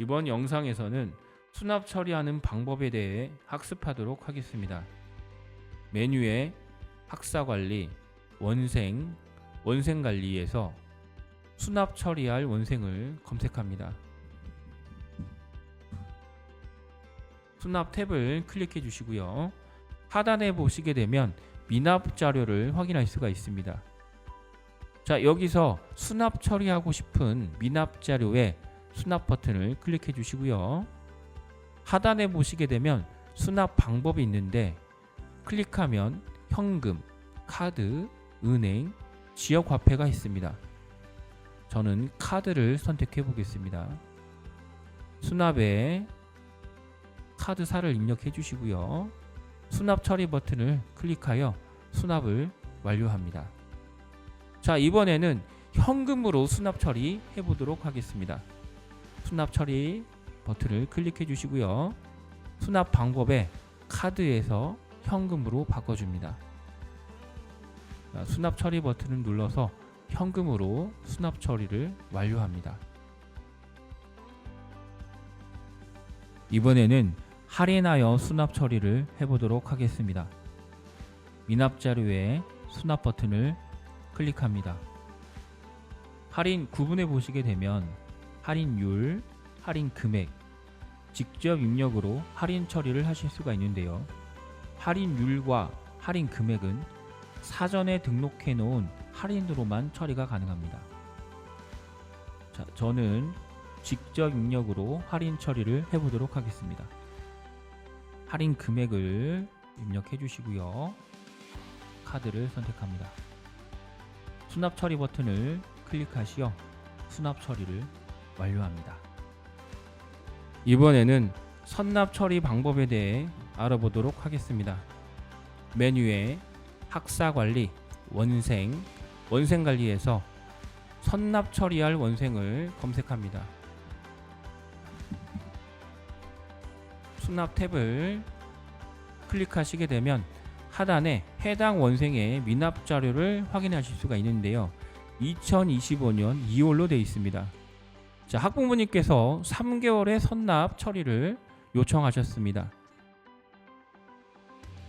이번 영상에서는 수납 처리하는 방법에 대해 학습하도록 하겠습니다. 메뉴에 학사 관리, 원생, 원생 관리에서 수납 처리할 원생을 검색합니다. 수납 탭을 클릭해 주시고요. 하단에 보시게 되면 미납 자료를 확인할 수가 있습니다. 자, 여기서 수납 처리하고 싶은 미납 자료에 수납 버튼을 클릭해 주시고요. 하단에 보시게 되면 수납 방법이 있는데 클릭하면 현금, 카드, 은행, 지역 화폐가 있습니다. 저는 카드를 선택해 보겠습니다. 수납에 카드사를 입력해 주시고요. 수납 처리 버튼을 클릭하여 수납을 완료합니다. 자, 이번에는 현금으로 수납 처리 해 보도록 하겠습니다. 수납 처리 버튼을 클릭해 주시고요. 수납 방법에 카드에서 현금으로 바꿔줍니다. 자, 수납 처리 버튼을 눌러서 현금으로 수납 처리를 완료합니다. 이번에는 할인하여 수납 처리를 해보도록 하겠습니다. 미납 자료에 수납 버튼을 클릭합니다. 할인 구분해 보시게 되면 할인율, 할인 금액, 직접 입력으로 할인 처리를 하실 수가 있는데요. 할인율과 할인 금액은 사전에 등록해 놓은 할인으로만 처리가 가능합니다. 자, 저는 직접 입력으로 할인 처리를 해 보도록 하겠습니다. 할인 금액을 입력해 주시고요. 카드를 선택합니다. 수납 처리 버튼을 클릭하시어 수납 처리를 완료합니다. 이번에는 선납 처리 방법에 대해 알아보도록 하겠습니다. 메뉴에 학사 관리, 원생, 원생 관리에서 선납 처리할 원생을 검색합니다. 수납 탭을 클릭하시게 되면 하단에 해당 원생의 미납 자료를 확인하실 수가 있는데요. 2025년 2월로 되어 있습니다. 자, 학부모님께서 3개월의 선납 처리를 요청하셨습니다.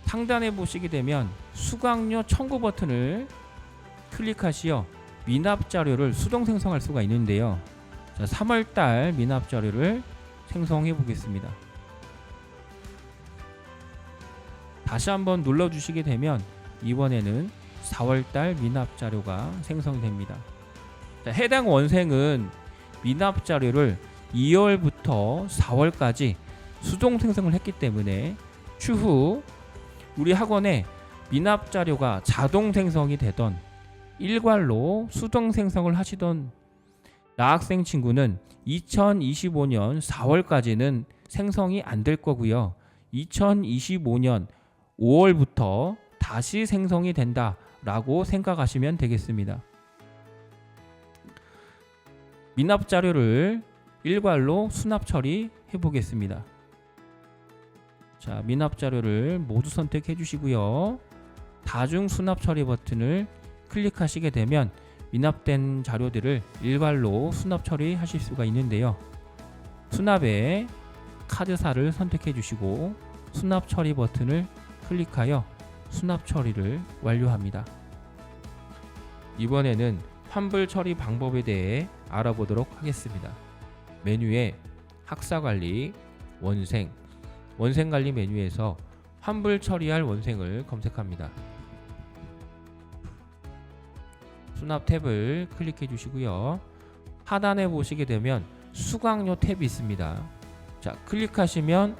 상단에 보시게 되면 수강료 청구 버튼을 클릭하시어 미납 자료를 수동 생성할 수가 있는데요. 자, 3월달 미납 자료를 생성해 보겠습니다. 다시 한번 눌러 주시게 되면 이번에는 4월달 미납 자료가 생성됩니다. 자, 해당 원생은 미납 자료를 2월부터 4월까지 수동 생성을 했기 때문에 추후 우리 학원에 미납 자료가 자동 생성이 되던 일괄로 수동 생성을 하시던 나학생 친구는 2025년 4월까지는 생성이 안 될 거고요. 2025년 5월부터 다시 생성이 된다라고 생각하시면 되겠습니다. 미납 자료를 일괄로 수납 처리해 보겠습니다. 자, 미납 자료를 모두 선택해 주시고요. 다중 수납 처리 버튼을 클릭하시게 되면 미납된 자료들을 일괄로 수납 처리하실 수가 있는데요. 수납에 카드사를 선택해 주시고 수납 처리 버튼을 클릭하여 수납 처리를 완료합니다. 이번에는 환불 처리 방법에 대해 알아보도록 하겠습니다. 메뉴에 학사 관리, 원생, 원생 관리 메뉴에서 환불 처리할 원생을 검색합니다. 수납 탭을 클릭해 주시고요. 하단에 보시게 되면 수강료 탭이 있습니다. 자, 클릭하시면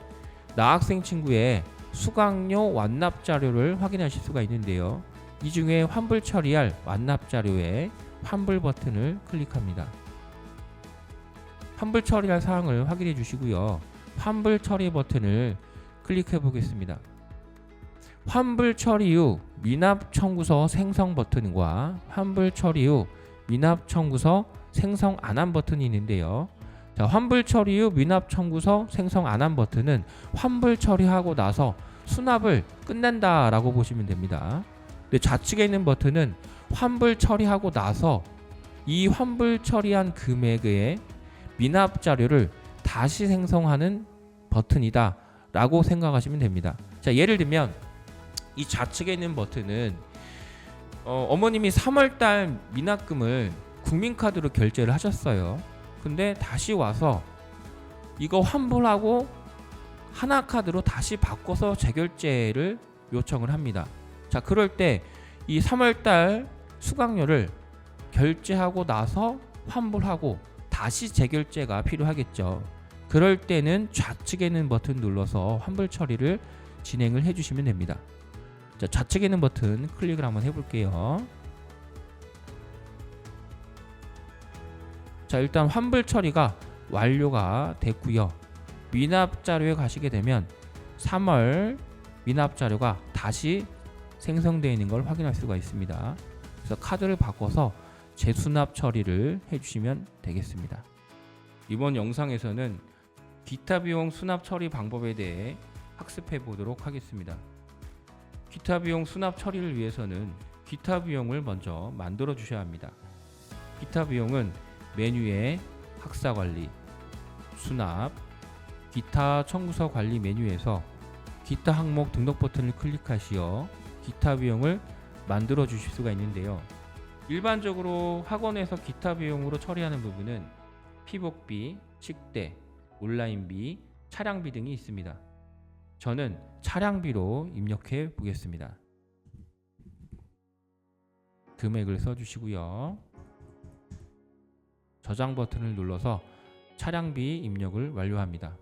나학생 친구의 수강료 완납 자료를 확인하실 수가 있는데요. 이 중에 환불 처리할 완납 자료에 환불 버튼을 클릭합니다. 환불 처리할 사항을 확인해 주시고요. 환불 처리 버튼을 클릭해 보겠습니다. 환불 처리 후 미납 청구서 생성 버튼과 환불 처리 후 미납 청구서 생성 안 한 버튼이 있는데요. 자, 환불 처리 후 미납 청구서 생성 안 한 버튼은 환불 처리하고 나서 수납을 끝낸다라고 보시면 됩니다. 근데 좌측에 있는 버튼은 환불 처리하고 나서 이 환불 처리한 금액의 미납 자료를 다시 생성하는 버튼이다 라고 생각하시면 됩니다. 자, 예를 들면 이 좌측에 있는 버튼은 어, 어머님이 3월달 미납금을 국민카드로 결제를 하셨어요. 근데 다시 와서 이거 환불하고 하나 카드로 다시 바꿔서 재결제를 요청을 합니다. 자, 그럴 때 이 3월달 수강료를 결제하고 나서 환불하고 다시 재결제가 필요하겠죠. 그럴 때는 좌측에 있는 버튼 눌러서 환불 처리를 진행을 해주시면 됩니다. 자, 좌측에 있는 버튼 클릭을 한번 해볼게요. 자, 일단 환불 처리가 완료가 됐고요. 미납 자료에 가시게 되면 3월 미납 자료가 다시 생성되어 있는 걸 확인할 수가 있습니다. 그래서 카드를 바꿔서 재수납 처리를 해주시면 되겠습니다. 이번 영상에서는 기타 비용 수납 처리 방법에 대해 학습해 보도록 하겠습니다. 기타 비용 수납 처리를 위해서는 기타 비용을 먼저 만들어 주셔야 합니다. 기타 비용은 메뉴에 학사 관리, 수납, 기타 청구서 관리 메뉴에서 기타 항목 등록 버튼을 클릭하시어 기타 비용을 만들어 주실 수가 있는데요. 일반적으로 학원에서 기타 비용으로 처리하는 부분은 피복비, 식대, 온라인비, 차량비 등이 있습니다. 저는 차량비로 입력해 보겠습니다. 금액을 써주시고요. 저장 버튼을 눌러서 차량비 입력을 완료합니다.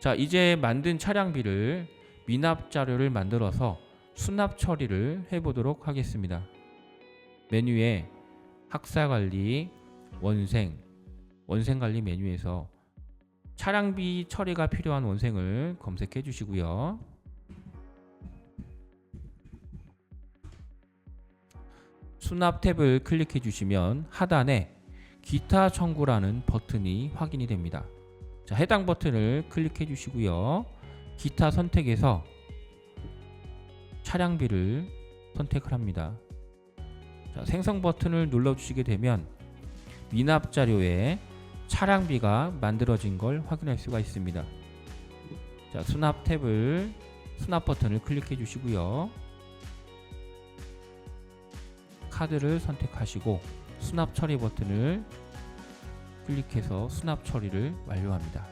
자, 이제 만든 차량비를 미납 자료를 만들어서 수납 처리를 해보도록 하겠습니다. 메뉴에 학사 관리, 원생, 원생 관리 메뉴에서 차량비 처리가 필요한 원생을 검색해 주시고요. 수납 탭을 클릭해 주시면 하단에 기타 청구라는 버튼이 확인이 됩니다. 자, 해당 버튼을 클릭해 주시고요. 기타 선택에서 차량비를 선택을 합니다. 자, 생성 버튼을 눌러 주시게 되면 미납 자료에 차량비가 만들어진 걸 확인할 수가 있습니다. 자, 수납 탭을 수납 버튼을 클릭해 주시고요. 카드를 선택하시고 수납 처리 버튼을 클릭해서 수납 처리를 완료합니다.